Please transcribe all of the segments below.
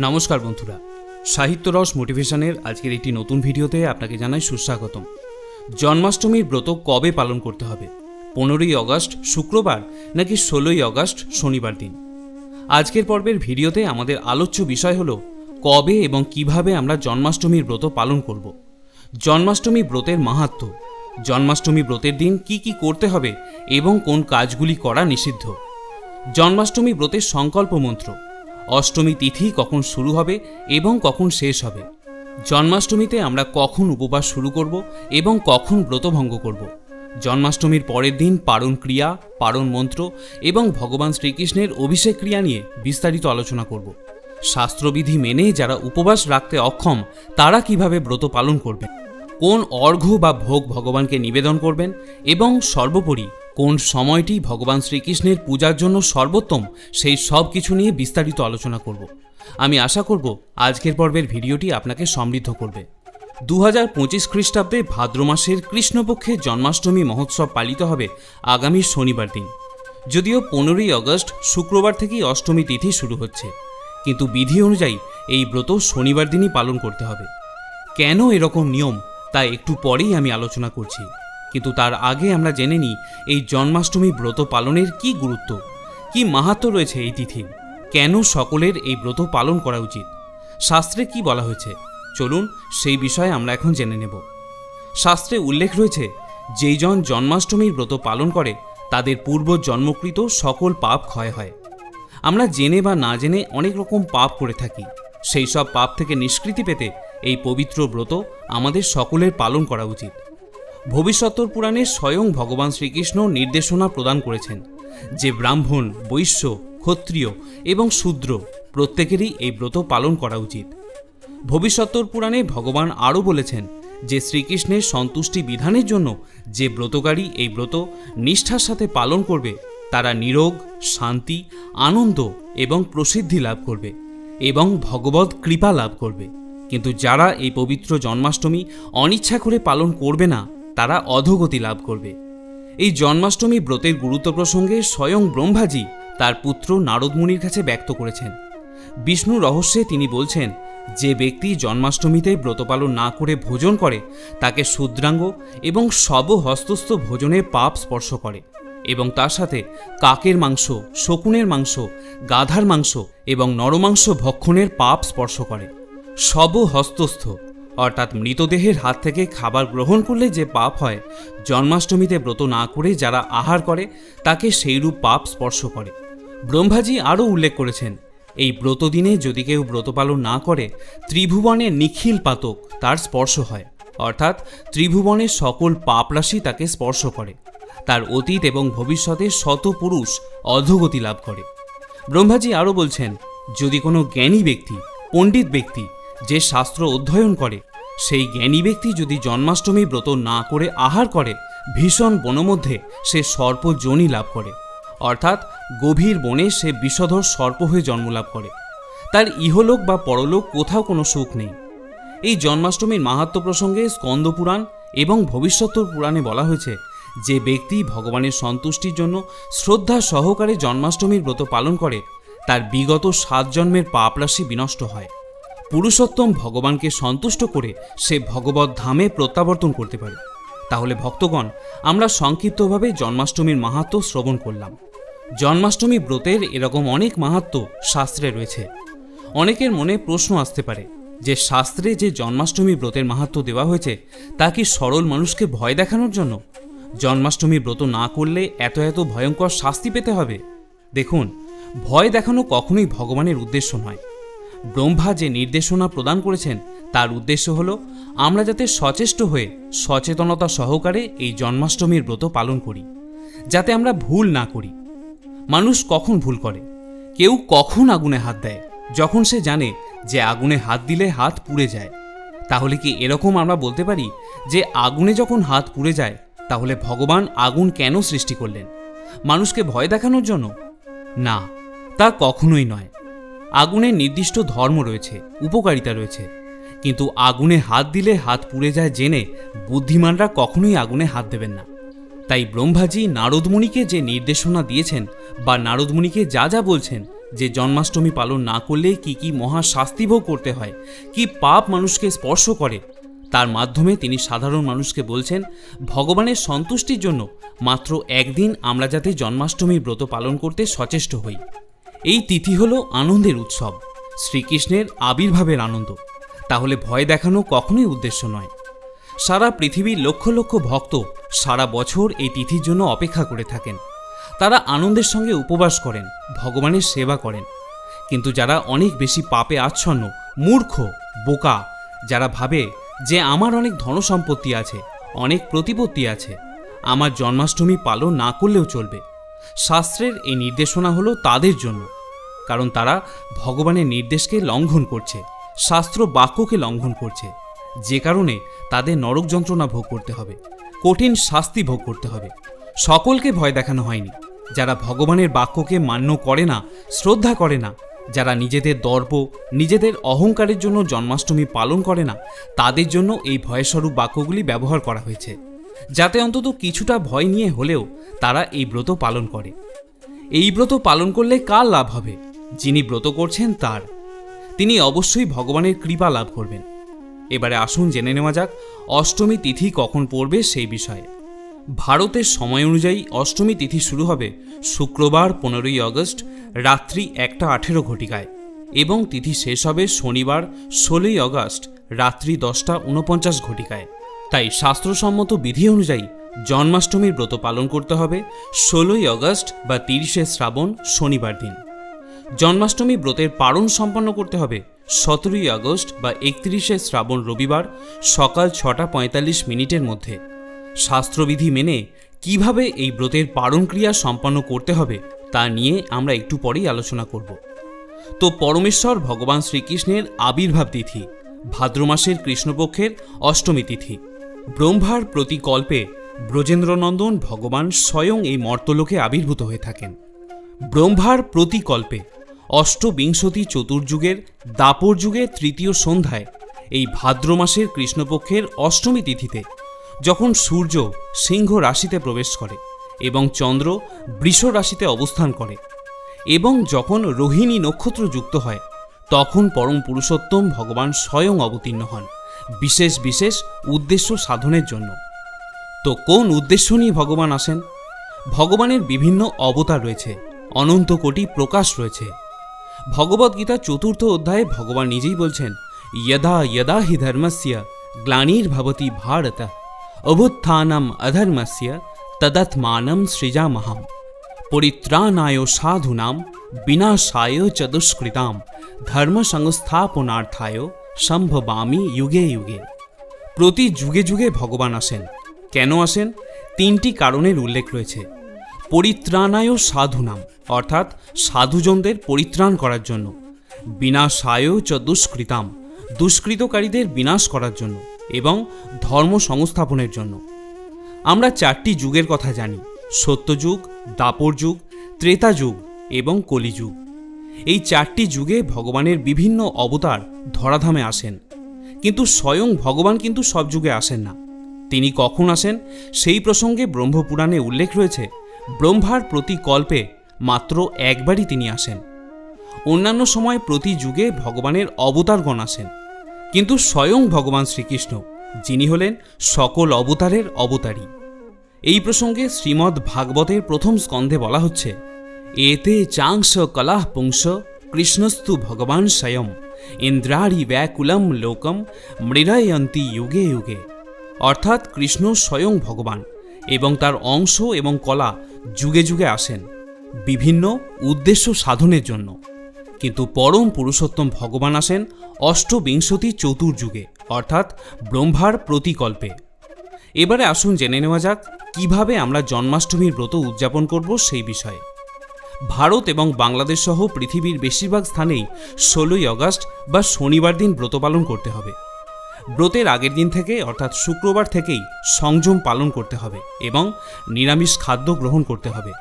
নমস্কার বন্ধুরা। সাহিত্য রস মোটিভেশনের আজকের একটি নতুন ভিডিওতে আপনাকে জানাই সুস্বাগতম। জন্মাষ্টমীর ব্রত কবে পালন করতে হবে? পনেরোই অগস্ট শুক্রবার নাকি ষোলোই অগস্ট শনিবার দিন? আজকের পর্বের ভিডিওতে আমাদের আলোচ্য বিষয় হলো, কবে এবং কীভাবে আমরা জন্মাষ্টমীর ব্রত পালন করব? জন্মাষ্টমী ব্রতের মাহাত্ম্য জন্মাষ্টমী ব্রতের দিন কি কি করতে হবে এবং কোন কাজগুলি করা নিষিদ্ধ? জন্মাষ্টমী ব্রতের সংকল্প মন্ত্র অষ্টমী তিথি কখন শুরু হবে এবং কখন শেষ হবে। জন্মাষ্টমীতে আমরা কখন উপবাস শুরু করব এবং কখন ব্রতভঙ্গ করব। জন্মাষ্টমীর পরের দিন পারণ ক্রিয়া, পারণ মন্ত্র এবং ভগবান শ্রীকৃষ্ণের অভিষেক ক্রিয়া নিয়ে বিস্তারিত আলোচনা করব। শাস্ত্রবিধি মেনে যারা উপবাস রাখতে অক্ষম, তারা কীভাবে ব্রত পালন করবেন? কোন অর্ঘ্য বা ভোগ ভগবানকে নিবেদন করবেন? এবং সর্বোপরি কোন সময়টি ভগবান শ্রীকৃষ্ণের পূজার জন্য সর্বোত্তম, সেই সব কিছু নিয়ে বিস্তারিত আলোচনা করব। আমি আশা করব আজকের পর্বের ভিডিওটি আপনাকে সমৃদ্ধ করবে। দু হাজার পঁচিশ খ্রিস্টাব্দে ভাদ্র মাসের কৃষ্ণপক্ষে জন্মাষ্টমী মহোৎসব পালিত হবে আগামী শনিবার দিন। যদিও পনেরোই আগস্ট শুক্রবার থেকেই অষ্টমী তিথি শুরু হচ্ছে, কিন্তু বিধি অনুযায়ী এই ব্রত শনিবার দিনই পালন করতে হবে। কেন এরকম নিয়ম, তা একটু পরেই আমি আলোচনা করছি। কিন্তু তার আগে আমরা জেনে নিই, এই জন্মাষ্টমী ব্রত পালনের কি গুরুত্ব? কি মাহাত্ম রয়েছে এই তিথির কেন সকলের এই ব্রত পালন করা উচিত? শাস্ত্রে কি বলা হয়েছে? চলুন সেই বিষয়ে আমরা এখন জেনে নেব। শাস্ত্রে উল্লেখ রয়েছে, যেই জন জন্মাষ্টমীর ব্রত পালন করে, তাদের পূর্ব জন্মকৃত সকল পাপ ক্ষয় হয়। আমরা জেনে বা না জেনে অনেক রকম পাপ করে থাকি। সেই সব পাপ থেকে নিষ্কৃতি পেতে এই পবিত্র ব্রত আমাদের সকলের পালন করা উচিত। ভবিষ্যত্তর পুরাণে স্বয়ং ভগবান শ্রীকৃষ্ণ নির্দেশনা প্রদান করেছেন যে ব্রাহ্মণ, বৈশ্য, ক্ষত্রিয় এবং শূদ্র প্রত্যেকেরই এই ব্রত পালন করা উচিত। ভবিষ্যত্তর পুরাণে ভগবান আরও বলেছেন যে শ্রীকৃষ্ণের সন্তুষ্টি বিধানের জন্য যে ব্রতকারী এই ব্রত নিষ্ঠার সাথে পালন করবে, তারা নিরোগ, শান্তি, আনন্দ এবং প্রসিদ্ধি লাভ করবে এবং ভগবত কৃপা লাভ করবে। কিন্তু যারা এই পবিত্র জন্মাষ্টমী অনিচ্ছা করে পালন করবে না তারা অধোগতি লাভ করবে। এই জন্মাষ্টমী ব্রতের গুরুত্ব প্রসঙ্গে স্বয়ং ব্রহ্মাজি তার পুত্র নারদমুনির কাছে ব্যক্ত করেছেন। বিষ্ণু রহস্যে তিনি বলছেন, যে ব্যক্তি জন্মাষ্টমীতে ব্রত পালন না করে ভোজন করে, তাকে শূদ্রাঙ্গ এবং সব হস্তস্থ ভোজনে পাপ স্পর্শ করে এবং তার সাথে কাকের মাংস, শকুনের মাংস, গাধার মাংস এবং নরমাংস ভক্ষণের পাপ স্পর্শ করে। সব হস্তস্থ অর্থাৎ মৃতদেহের হাত থেকে খাবার গ্রহণ করলে যে পাপ হয়, জন্মাষ্টমীতে ব্রত না করে যারা আহার করে, তাকে সেইরূপ পাপ স্পর্শ করে। ব্রহ্মাজি আরও উল্লেখ করেছেন, এই ব্রত দিনে যদি কেউ ব্রত পালন না করে, ত্রিভুবনে নিখিল পাতক তার স্পর্শ হয়। অর্থাৎ ত্রিভুবনের সকল পাপরাশি তাকে স্পর্শ করে। তার অতীত এবং ভবিষ্যতে শত পুরুষ অধোগতি লাভ করে। ব্রহ্মাজি আরও বলছেন, যদি কোনো জ্ঞানী ব্যক্তি, পণ্ডিত ব্যক্তি যে শাস্ত্র অধ্যয়ন করে, সেই জ্ঞানী ব্যক্তি যদি জন্মাষ্টমী ব্রত না করে আহার করে, ভীষণ বনমধ্যে সে সর্পজনী লাভ করে। অর্থাৎ গভীর বনে সে বিষধর সর্প হয়ে জন্মলাভ করে। তার ইহলোক বা পরলোক কোথাও কোনো সুখ নেই। এই জন্মাষ্টমীর মাহাত্ম প্রসঙ্গে স্কন্দ পুরাণ এবং ভবিষ্যত্তর পুরাণে বলা হয়েছে, যে ব্যক্তি ভগবানের সন্তুষ্টির জন্য শ্রদ্ধা সহকারে জন্মাষ্টমীর ব্রত পালন করে, তার বিগত সাত জন্মের পাপরাশি বিনষ্ট হয়। পুরুষোত্তম ভগবানকে সন্তুষ্ট করে সে ভগবত ধামে প্রত্যাবর্তন করতে পারে। তাহলে ভক্তগণ, আমরা সংক্ষিপ্তভাবে জন্মাষ্টমীর মাহাত্ম শ্রবণ করলাম। জন্মাষ্টমী ব্রতের এরকম অনেক মাহাত্ম শাস্ত্রে রয়েছে। অনেকের মনে প্রশ্ন আসতে পারে যে, শাস্ত্রে যে জন্মাষ্টমী ব্রতের মাহাত্ম দেওয়া হয়েছে, তা কি সরল মানুষকে ভয় দেখানোর জন্য? জন্মাষ্টমী ব্রত না করলে এত এত ভয়ঙ্কর শাস্তি পেতে হবে? দেখুন, ভয় দেখানো কখনোই ভগবানের উদ্দেশ্য নয়। ব্রহ্মা যে নির্দেশনা প্রদান করেছেন, তার উদ্দেশ্য হল আমরা যাতে সচেষ্ট হয়ে সচেতনতা সহকারে এই জন্মাষ্টমীর ব্রত পালন করি, যাতে আমরা ভুল না করি। মানুষ কখন ভুল করে? কেউ কখন আগুনে হাত দেয়? যখন সে জানে যে আগুনে হাত দিলে হাত পুড়ে যায়। তাহলে কি এরকম আমরা বলতে পারি যে আগুনে যখন হাত পুড়ে যায়, তাহলে ভগবান আগুন কেন সৃষ্টি করলেন? মানুষকে ভয় দেখানোর জন্য? না, তা কখনোই নয়। আগুনের নির্দিষ্ট ধর্ম রয়েছে, উপকারিতা রয়েছে। কিন্তু আগুনে হাত দিলে হাত পুড়ে যায় জেনে বুদ্ধিমানরা কখনোই আগুনে হাত দেবেন না। তাই ব্রহ্মাজি নারদমুনিকে যে নির্দেশনা দিয়েছেন বা নারদমুনিকে যা যা বলছেন, যে জন্মাষ্টমী পালন না করলে কি কি মহা শাস্তি ভোগ করতে হয়, কি পাপ মানুষকে স্পর্শ করে, তার মাধ্যমে তিনি সাধারণ মানুষকে বলছেন, ভগবানের সন্তুষ্টির জন্য মাত্র একদিন আমরা যাতে জন্মাষ্টমী ব্রত পালন করতে সচেষ্ট হই। এই তিথি হল আনন্দের উৎসব। শ্রীকৃষ্ণের আবির্ভাবের আনন্দ। তাহলে ভয় দেখানো কখনোই উদ্দেশ্য নয়। সারা পৃথিবীর লক্ষ লক্ষ ভক্ত সারা বছর এই তিথির জন্য অপেক্ষা করে থাকেন। তারা আনন্দের সঙ্গে উপবাস করেন, ভগবানের সেবা করেন। কিন্তু যারা অনেক বেশি পাপে আচ্ছন্ন, মূর্খ, বোকা, যারা ভাবে যে আমার অনেক ধনসম্পত্তি আছে, অনেক প্রতিপত্তি আছে, আমার জন্মাষ্টমী পালন না করলেও চলবে। শাস্ত্রের এই নির্দেশনা হলো তাদের জন্য, কারণ তারা ভগবানের নির্দেশকে লঙ্ঘন করছে, শাস্ত্র বাক্যকে লঙ্ঘন করছে। যে কারণে তাদের নরক যন্ত্রণা ভোগ করতে হবে, কঠিন শাস্তি ভোগ করতে হবে। সকলকে ভয় দেখানো হয়নি, যারা ভগবানের বাক্যকে মান্য করে না, শ্রদ্ধা করে না, যারা নিজেদের দর্প, নিজেদের অহংকারের জন্য জন্মাষ্টমী পালন করে না, তাদের জন্য এই ভয়স্বরূপ বাক্যগুলি ব্যবহার করা হয়েছে। যাতে অন্তত কিছুটা ভয় নিয়ে হলেও তারা এই ব্রত পালন করে। এই ব্রত পালন করলে কার লাভ হবে? যিনি ব্রত করছেন তার। তিনি অবশ্যই ভগবানের কৃপা লাভ করবেন। এবারে আসুন জেনে নেওয়া যাক, অষ্টমী তিথি কখন পড়বে সেই বিষয়ে। ভারতের সময় অনুযায়ী অষ্টমী তিথি শুরু হবে শুক্রবার, পনেরোই আগস্ট, রাত্রি একটা আঠেরো ঘটিকায় এবং তিথি শেষ হবে শনিবার, ষোলোই আগস্ট, রাত্রি দশটা উনপঞ্চাশ ঘটিকায়। তাই শাস্ত্রসম্মত বিধি অনুযায়ী জন্মাষ্টমীর ব্রত পালন করতে হবে। ষোলোই আগস্ট বা তিরিশে শ্রাবণ শনিবার দিন। জন্মাষ্টমী ব্রতের পালন সম্পন্ন করতে হবে। সতেরোই আগস্ট বা একত্রিশে শ্রাবণ রবিবার সকাল ছটা পঁয়তাল্লিশ মিনিটের মধ্যে। শাস্ত্রবিধি মেনে কীভাবে এই ব্রতের পালন ক্রিয়া সম্পন্ন করতে হবে তা নিয়ে আমরা একটু পরেই আলোচনা করব। তো পরমেশ্বর ভগবান শ্রীকৃষ্ণের আবির্ভাব তিথি ভাদ্র মাসের কৃষ্ণপক্ষের অষ্টমী তিথি। ব্রহ্মার প্রতিকল্পে ব্রজেন্দ্রনন্দন ভগবান স্বয়ং এই মর্তলোকে আবির্ভূত হয়ে থাকেন। ব্রহ্মার প্রতিকল্পে অষ্টবিংশতি চতুর্যুগের দাপর যুগের তৃতীয় সন্ধ্যায় এই ভাদ্র মাসের কৃষ্ণপক্ষের অষ্টমী তিথিতে যখন সূর্য সিংহ রাশিতে প্রবেশ করে এবং চন্দ্র বৃষ রাশিতে অবস্থান করে এবং যখন রোহিণী নক্ষত্র যুক্ত হয়, তখন পরম পুরুষোত্তম ভগবান স্বয়ং অবতীর্ণ হন। বিশেষ বিশেষ উদ্দেশ্য সাধনের জন্য। তো কোন উদ্দেশ্য নিয়ে ভগবান আসেন? ভগবানের বিভিন্ন অবতার রয়েছে, অনন্ত কোটি প্রকাশ রয়েছে। ভগবদ্গীতা চতুর্থ অধ্যায়ে ভগবান নিজেই বলছেন যদা যদা হি ধর্মস্য গ্লানির্ভবতি ভারত অভুত্থানম অধর্মস্য তদত্মানম সৃজামহম পরিত্রাণায় সাধুনাম বিনাশায় চ দুষ্কৃতাম ধর্ম সংস্থাপনার্থায় সম্ভবামি যুগে যুগে। প্রতি যুগে যুগে ভগবান আসেন। কেন আসেন? তিনটি কারণের উল্লেখ রয়েছে। পরিত্রাণায় সাধুনাম, অর্থাৎ সাধুজনদের পরিত্রাণ করার জন্য। বিনাশায় চ দুষ্কৃতাম, দুষ্কৃতকারীদের বিনাশ করার জন্য এবং ধর্ম সংস্থাপনের জন্য। আমরা চারটি যুগের কথা জানি। সত্যযুগ দাপর যুগ ত্রেতা যুগ এবং কলিযুগ। এই চারটি যুগে ভগবানের বিভিন্ন অবতার ধরাধামে আসেন। কিন্তু স্বয়ং ভগবান কিন্তু সব যুগে আসেন না। তিনি কখন আসেন? সেই প্রসঙ্গে ব্রহ্মপুরাণে উল্লেখ রয়েছে, ব্রহ্মার প্রতি কল্পে মাত্র একবারই তিনি আসেন। অন্যান্য সময় প্রতি যুগে ভগবানের অবতারগণ আসেন। কিন্তু স্বয়ং ভগবান শ্রীকৃষ্ণ, যিনি হলেন সকল অবতারের অবতারী। এই প্রসঙ্গে শ্রীমদ্ ভাগবতের প্রথম স্কন্ধে বলা হচ্ছে এতে চাংস কলাহ পুংস কৃষ্ণস্তু ভগবান স্বয়ং ইন্দ্রাড়ি ব্যাকুলম লোকম মৃড়য়ন্তী যুগে যুগে অর্থাৎ কৃষ্ণ স্বয়ং ভগবান এবং তার অংশ এবং কলা যুগে যুগে আসেন বিভিন্ন উদ্দেশ্য সাধনের জন্য কিন্তু পরম পুরুষোত্তম ভগবান আসেন অষ্টবিংশতি চতুর্যুগে অর্থাৎ ব্রহ্মার প্রতিকল্পে এবারে আসুন জেনে নেওয়া যাক, কীভাবে আমরা জন্মাষ্টমীর ব্রত উদযাপন করব সেই বিষয়ে। ভারত এবং বাংলাদেশ সহ পৃথিবীর বেশিরভাগ স্থানেই ষোলোই আগস্ট বা শনিবার দিন ব্রত পালন করতে হবে। ব্রতের আগের দিন থেকে, অর্থাৎ শুক্রবার থেকেই সংযম পালন করতে হবে এবং নিরামিষ খাদ্য গ্রহণ করতে হবে।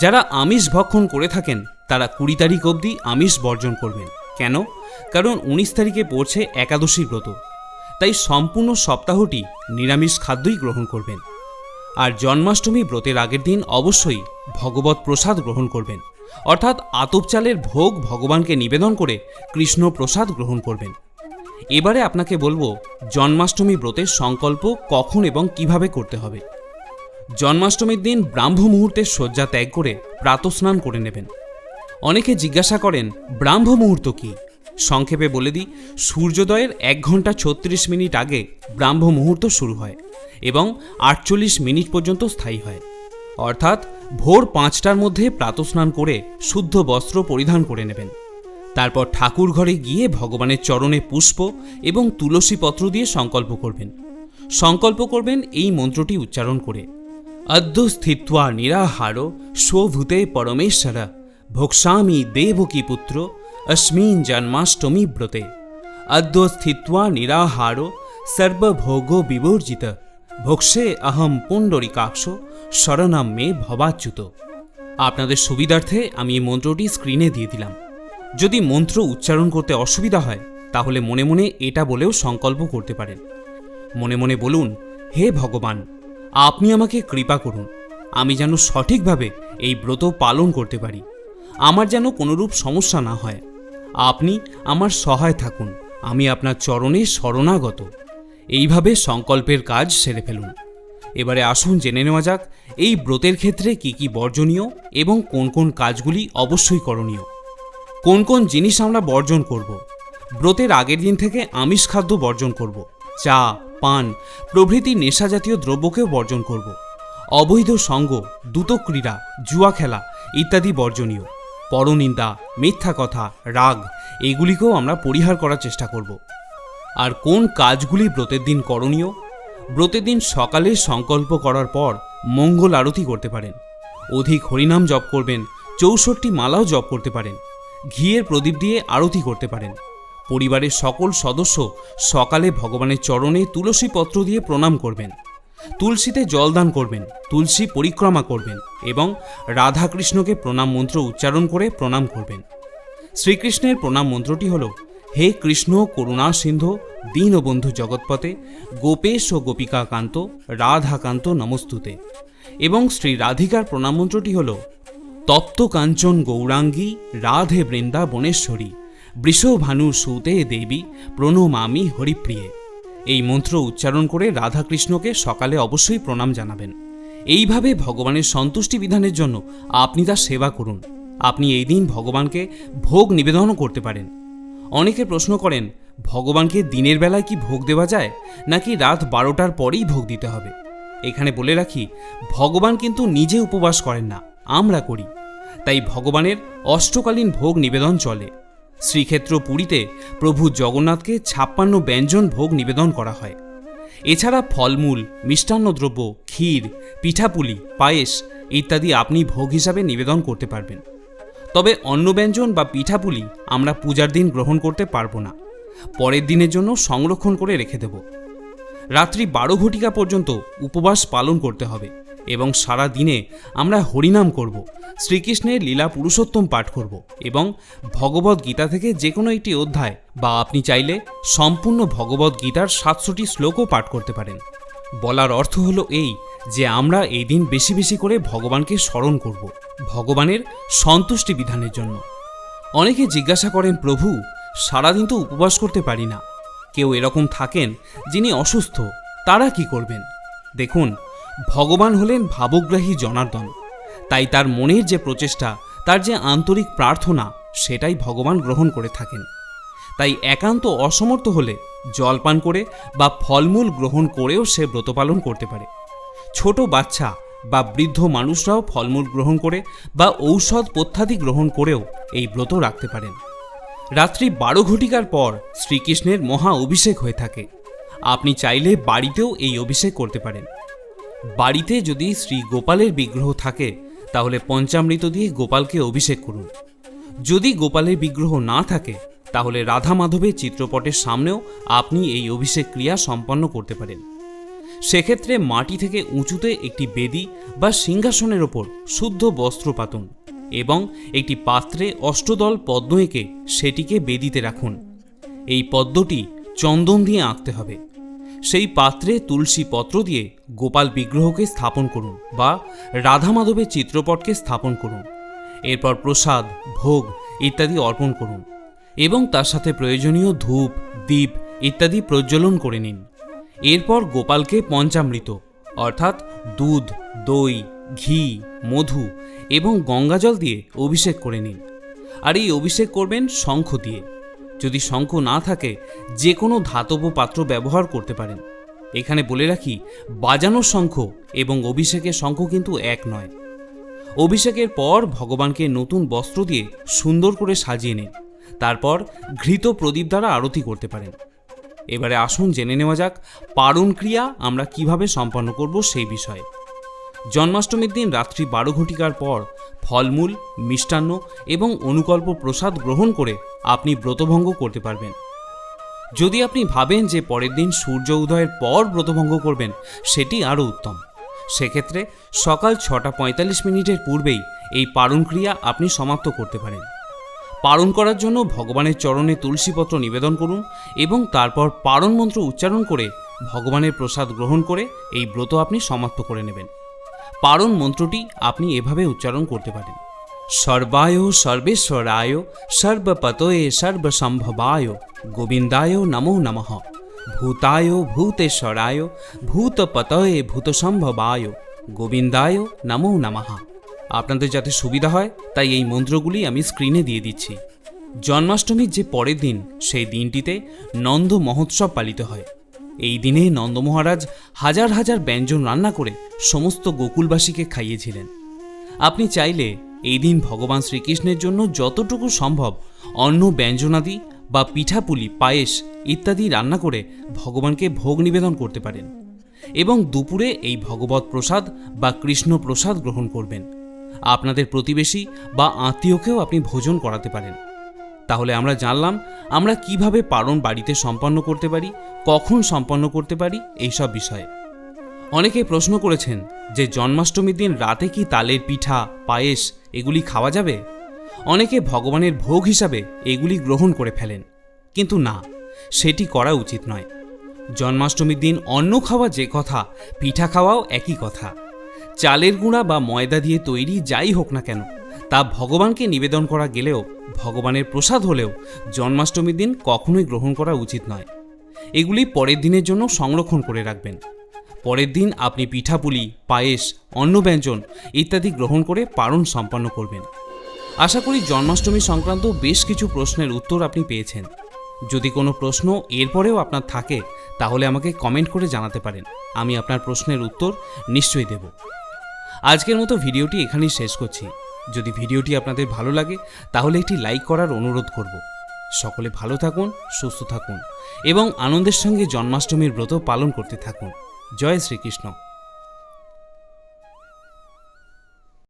যারা আমিষ ভক্ষণ করে থাকেন, তারা কুড়ি তারিখ অবধি আমিষ বর্জন করবেন। কেন? কারণ উনিশ তারিখে পড়ছে একাদশী ব্রত। তাই সম্পূর্ণ সপ্তাহটি নিরামিষ খাদ্যই গ্রহণ করবেন। আর জন্মাষ্টমী ব্রতের আগের দিন অবশ্যই ভগবত প্রসাদ গ্রহণ করবেন। অর্থাৎ আতপ চালের ভোগ ভগবানকে নিবেদন করে কৃষ্ণ প্রসাদ গ্রহণ করবেন। এবারে আপনাকে বলব, জন্মাষ্টমী ব্রতের সংকল্প কখন এবং কীভাবে করতে হবে। জন্মাষ্টমীর দিন ব্রাহ্ম মুহূর্তের শয্যা ত্যাগ করে প্রাতস্নান করে নেবেন। অনেকে জিজ্ঞাসা করেন, ব্রাহ্ম মুহূর্ত কি? সংক্ষেপে বলে দিই, সূর্যোদয়ের এক ঘণ্টা ছত্রিশ মিনিট আগে ব্রাহ্ম মুহূর্ত শুরু হয়। এবং আটচল্লিশ মিনিট পর্যন্ত স্থায়ী হয়। অর্থাৎ ভোর পাঁচটার মধ্যে প্রাতস্নান করে শুদ্ধ বস্ত্র পরিধান করে নেবেন। তারপর ঠাকুর ঘরে গিয়ে ভগবানের চরণে পুষ্প এবং তুলসী পত্র দিয়ে সংকল্প করবেন। সংকল্প করবেন এই মন্ত্রটি উচ্চারণ করে, অদ্য স্থিত্বা নিরাহার স্বভূতে পরমেশ্বর, ভোক্সামি দেবকী পুত্র, অস্মিন জন্মাষ্টমী ব্রতে। অদ্য স্থিত্বা নিরাহার, সর্বভোগ বিবর্জিত। ভোক্সে অহম পুণ্ডরিকাক্ষ শরণাম মে ভবাচ্যুত। আপনাদের সুবিধার্থে আমি এই মন্ত্রটি স্ক্রিনে দিয়ে দিলাম। যদি মন্ত্র উচ্চারণ করতে অসুবিধা হয়, তাহলে মনে মনে এটা বলেও সংকল্প করতে পারেন। মনে মনে বলুন, হে ভগবান, আপনি আমাকে কৃপা করুন। আমি যেন সঠিকভাবে এই ব্রত পালন করতে পারি। আমার যেন কোনোরূপ সমস্যা না হয়। আপনি আমার সহায় থাকুন। আমি আপনার চরণে শরণাগত। এইভাবে সংকল্পের কাজ সেরে ফেলুন। এবারে আসুন জেনে নেওয়া যাক, এই ব্রতের ক্ষেত্রে কি কি বর্জনীয় এবং কোন কোন কাজগুলি অবশ্যই করণীয়। কোন কোন জিনিস আমরা বর্জন করব? ব্রতের আগের দিন থেকে আমিষ খাদ্য বর্জন করব। চা, পান, প্রভৃতি নেশা জাতীয় দ্রব্যকেও বর্জন করব। অবৈধ সঙ্গ দ্রুত ক্রীড়া, জুয়া খেলা ইত্যাদি বর্জনীয়। পরনিন্দা, মিথ্যা কথা, রাগ, এগুলিকেও আমরা পরিহার করার চেষ্টা করব। আর কোন কাজগুলি ব্রতের দিন করণীয়? ব্রতের দিন সকালে সংকল্প করার পর মঙ্গল আরতি করতে পারেন। অধিক হরিনাম জপ করবেন, চৌষট্টি মালাও জপ করতে পারেন, ঘিয়ের প্রদীপ দিয়ে আরতি করতে পারেন। পরিবারের সকল সদস্য সকালে ভগবানের চরণে তুলসী পত্র দিয়ে প্রণাম করবেন। তুলসীতে জলদান করবেন, তুলসী পরিক্রমা করবেন এবং রাধাকৃষ্ণকে প্রণাম মন্ত্র উচ্চারণ করে প্রণাম করবেন। শ্রীকৃষ্ণের প্রণাম মন্ত্রটি হল হে কৃষ্ণ, করুণা সিন্ধু, দীনবন্ধু জগৎপতে গোপেশ ও গোপিকা কান্ত রাধাকান্ত নমস্তুতে। এবং শ্রী রাধিকার প্রণাম মন্ত্রটি হল, তপ্ত কাঞ্চন গৌরাঙ্গী, রাধে বৃন্দা বনেশ্বরী বৃষভানু সুতে দেবী, প্রণমামি হরিপ্রিয়ে। এই মন্ত্র উচ্চারণ করে রাধাকৃষ্ণকে সকালে অবশ্যই প্রণাম জানাবেন। এইভাবে ভগবানের সন্তুষ্টি বিধানের জন্য আপনি তার সেবা করুন। আপনি এই দিন ভগবানকে ভোগ নিবেদনও করতে পারেন। অনেকে প্রশ্ন করেন, ভগবানকে দিনের বেলায় কি ভোগ দেওয়া যায়, নাকি রাত বারোটার পরেই ভোগ দিতে হবে? এখানে বলে রাখি, ভগবান কিন্তু নিজে উপবাস করেন না, আমরা করি। তাই ভগবানের অষ্টকালীন ভোগ নিবেদন চলে। শ্রীক্ষেত্র পুরীতে প্রভু জগন্নাথকে ছাপ্পান্ন ব্যঞ্জন ভোগ নিবেদন করা হয়। এছাড়া ফলমূল, মিষ্টান্ন দ্রব্য, ক্ষীর, পিঠাপুলি, পায়েস ইত্যাদি আপনি ভোগ হিসাবে নিবেদন করতে পারবেন। তবে অন্ন ব্যঞ্জন বা পিঠাপুলি আমরা পূজার দিন গ্রহণ করতে পারব না। পরের দিনের জন্য সংরক্ষণ করে রেখে দেব। রাত্রি বারো ঘটিকা পর্যন্ত উপবাস পালন করতে হবে এবং সারা দিনে আমরা হরিনাম করব, শ্রীকৃষ্ণের লীলা পুরুষোত্তম পাঠ করব এবং ভগবত গীতা থেকে যে কোনো একটি অধ্যায় বা আপনি চাইলে সম্পূর্ণ ভগবত গীতার সাতশোটি শ্লোকও পাঠ করতে পারেন। বলার অর্থ হলো এই যে আমরা এই দিন বেশি বেশি করে ভগবানকে স্মরণ করব, ভগবানের সন্তুষ্টি বিধানের জন্য। অনেকে জিজ্ঞাসা করেন, প্রভু, সারাদিন তো উপবাস করতে পারি না। কেউ এরকম থাকেন যিনি অসুস্থ, তারা কি করবেন? দেখুন, ভগবান হলেন ভাবগ্রাহী জনার্দন। তাই তার মনের যে প্রচেষ্টা, তার যে আন্তরিক প্রার্থনা, সেটাই ভগবান গ্রহণ করে থাকেন। তাই একান্ত অসমর্থ হলে জলপান করে বা ফলমূল গ্রহণ করেও সে ব্রত পালন করতে পারে। ছোট বাচ্চা বা বৃদ্ধ মানুষরাও ফলমূল গ্রহণ করে বা ঔষধ পথ্যাদি গ্রহণ করেও এই ব্রত রাখতে পারেন। রাত্রি বারো ঘটিকার পর শ্রীকৃষ্ণের মহা অভিষেক হয়ে থাকে। আপনি চাইলে বাড়িতেও এই অভিষেক করতে পারেন। বাড়িতে যদি শ্রী গোপালের বিগ্রহ থাকে, তাহলে পঞ্চামৃত দিয়ে গোপালকে অভিষেক করুন। যদি গোপালের বিগ্রহ না থাকে, তাহলে রাধা মাধবের চিত্রপটের সামনেও আপনি এই অভিষেক ক্রিয়া সম্পন্ন করতে পারেন। সেক্ষেত্রে মাটি থেকে উঁচুতে একটি বেদি বা সিংহাসনের ওপর শুদ্ধ বস্ত্র পাতুন এবং একটি পাত্রে অষ্টদল পদ্ম এঁকে সেটিকে বেদিতে রাখুন। এই পদ্মটি চন্দন দিয়ে আঁকতে হবে। সেই পাত্রে তুলসী পত্র দিয়ে গোপাল বিগ্রহকে স্থাপন করুন বা রাধা মাধবের চিত্রপটকে স্থাপন করুন। এরপর প্রসাদ, ভোগ ইত্যাদি অর্পণ করুন এবং তার সাথে প্রয়োজনীয় ধূপ, দীপ ইত্যাদি প্রজ্বলন করে নিন। এরপর গোপালকে পঞ্চামৃত, অর্থাৎ দুধ, দই, ঘি, মধু এবং গঙ্গাজল দিয়ে অভিষেক করে নিন। আর এই অভিষেক করবেন শঙ্খ দিয়ে। যদি শঙ্খ না থাকে যে কোনো ধাতব পাত্র ব্যবহার করতে পারেন। এখানে বলে রাখি বাজানোর শঙ্খ এবং অভিষেকের শঙ্খ কিন্তু এক নয়। অভিষেকের পর ভগবানকে নতুন বস্ত্র দিয়ে সুন্দর করে সাজিয়ে নিন। তারপর ঘৃত প্রদীপ দ্বারা আরতি করতে পারেন। এবারে আসুন জেনে নেওয়া যাক পারণ ক্রিয়া আমরা কীভাবে সম্পন্ন করব সেই বিষয়ে। জন্মাষ্টমীর দিন রাত্রি বারো ঘটিকার পর ফলমূল, মিষ্টান্ন এবং অনুকল্প প্রসাদ গ্রহণ করে আপনি ব্রতভঙ্গ করতে পারবেন। যদি আপনি ভাবেন যে পরের দিন সূর্য উদয়ের পর ব্রতভঙ্গ করবেন, সেটি আরও উত্তম। সেক্ষেত্রে সকাল ছটা পঁয়তাল্লিশ মিনিটের পূর্বেই এই পারণ ক্রিয়া আপনি সমাপ্ত করতে পারেন। পারণ করার জন্য ভগবানের চরণে তুলসীপত্র নিবেদন করুন এবং তারপর পারণ মন্ত্র উচ্চারণ করে ভগবানের প্রসাদ গ্রহণ করে এই ব্রত আপনি সমাপ্ত করে নেবেন। পারণ মন্ত্রটি আপনি এভাবে উচ্চারণ করতে পারেন। সর্বায় সর্বেশ্বরায়, সর্বপতয়ে সর্বসম্ভবায়, গোবিন্দায় নমো নমঃ। ভূতায় ভূতেশ্বরায়, ভূতপতয়ে ভূতসম্ভবায়, গোবিন্দায় নমো নমঃ। আপনাদের যাতে সুবিধা হয়, তাই এই মন্ত্রগুলি আমি স্ক্রিনে দিয়ে দিচ্ছি। জন্মাষ্টমীর যে পরের দিন, সেই দিনটিতে নন্দ মহোৎসব পালিত হয়। এই দিনে নন্দ মহারাজ হাজার হাজার ব্যঞ্জন রান্না করে সমস্ত গোকুলবাসীকে খাইয়েছিলেন। আপনি চাইলে এই দিন ভগবান শ্রীকৃষ্ণের জন্য যতটুকু সম্ভব অন্য ব্যঞ্জনাদি বা পিঠাপুলি, পায়েস ইত্যাদি রান্না করে ভগবানকে ভোগ নিবেদন করতে পারেন এবং দুপুরে এই ভগবত প্রসাদ বা কৃষ্ণ প্রসাদ গ্রহণ করবেন। আপনাদের প্রতিবেশী বা আত্মীয়কেও আপনি ভোজন করাতে পারেন। তাহলে আমরা জানলাম, আমরা কীভাবে পালন বাড়িতে সম্পন্ন করতে পারি, কখন সম্পন্ন করতে পারি, এইসব বিষয়ে। অনেকে প্রশ্ন করেছেন যে জন্মাষ্টমীর দিন রাতে কি তালের পিঠা, পায়েস এগুলি খাওয়া যাবে? অনেকে ভগবানের ভোগ হিসাবে এগুলি গ্রহণ করে ফেলেন। কিন্তু না, সেটি করা উচিত নয়। জন্মাষ্টমীর দিন অন্ন খাওয়া যে কথা, পিঠা খাওয়াও একই কথা। চালের গুঁড়া বা ময়দা দিয়ে তৈরি যাই হোক না কেন, তা ভগবানকে নিবেদন করা গেলেও, ভগবানের প্রসাদ হলেও জন্মাষ্টমীর দিন কখনোই গ্রহণ করা উচিত নয়। এগুলি পরের দিনের জন্য সংরক্ষণ করে রাখবেন। পরের দিন আপনি পিঠাপুলি, পায়েস, অন্নব্যঞ্জন ইত্যাদি গ্রহণ করে পালন সম্পন্ন করবেন। আশা করি জন্মাষ্টমী সংক্রান্ত বেশ কিছু প্রশ্নের উত্তর আপনি পেয়েছেন। যদি কোনো প্রশ্ন এরপরেও আপনার থাকে, তাহলে আমাকে কমেন্ট করে জানাতে পারেন। আমি আপনার প্রশ্নের উত্তর নিশ্চয়ই দেব। আজকের মতো ভিডিওটি এখানেই শেষ করছি। যদি ভিডিওটি আপনাদের ভালো লাগে, তাহলে একটি লাইক করার অনুরোধ করব। সকলে ভালো থাকুন, সুস্থ থাকুন, এবং আনন্দের সঙ্গে জন্মাষ্টমীর ব্রত পালন করতে থাকুন। জয় শ্রীকৃষ্ণ।